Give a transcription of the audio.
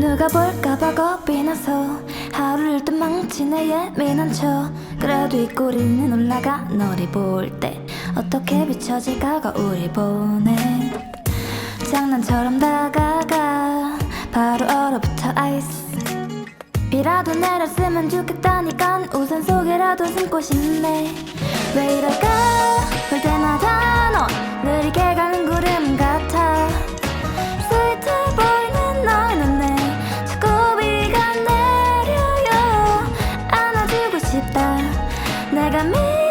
누가 볼까봐 겁이 나서 하루를 또 망치네 예민한 척. 그래도 이 꼬리는 올라가 너를 볼 때 어떻게 비춰질까가 우리 보네. 장난처럼 다가가 바로 얼어붙어 아이스 비라도 내렸으면 좋겠다니깐 우산 속에라도 숨고 싶네. 왜 이럴까? 볼 때마다 내가 미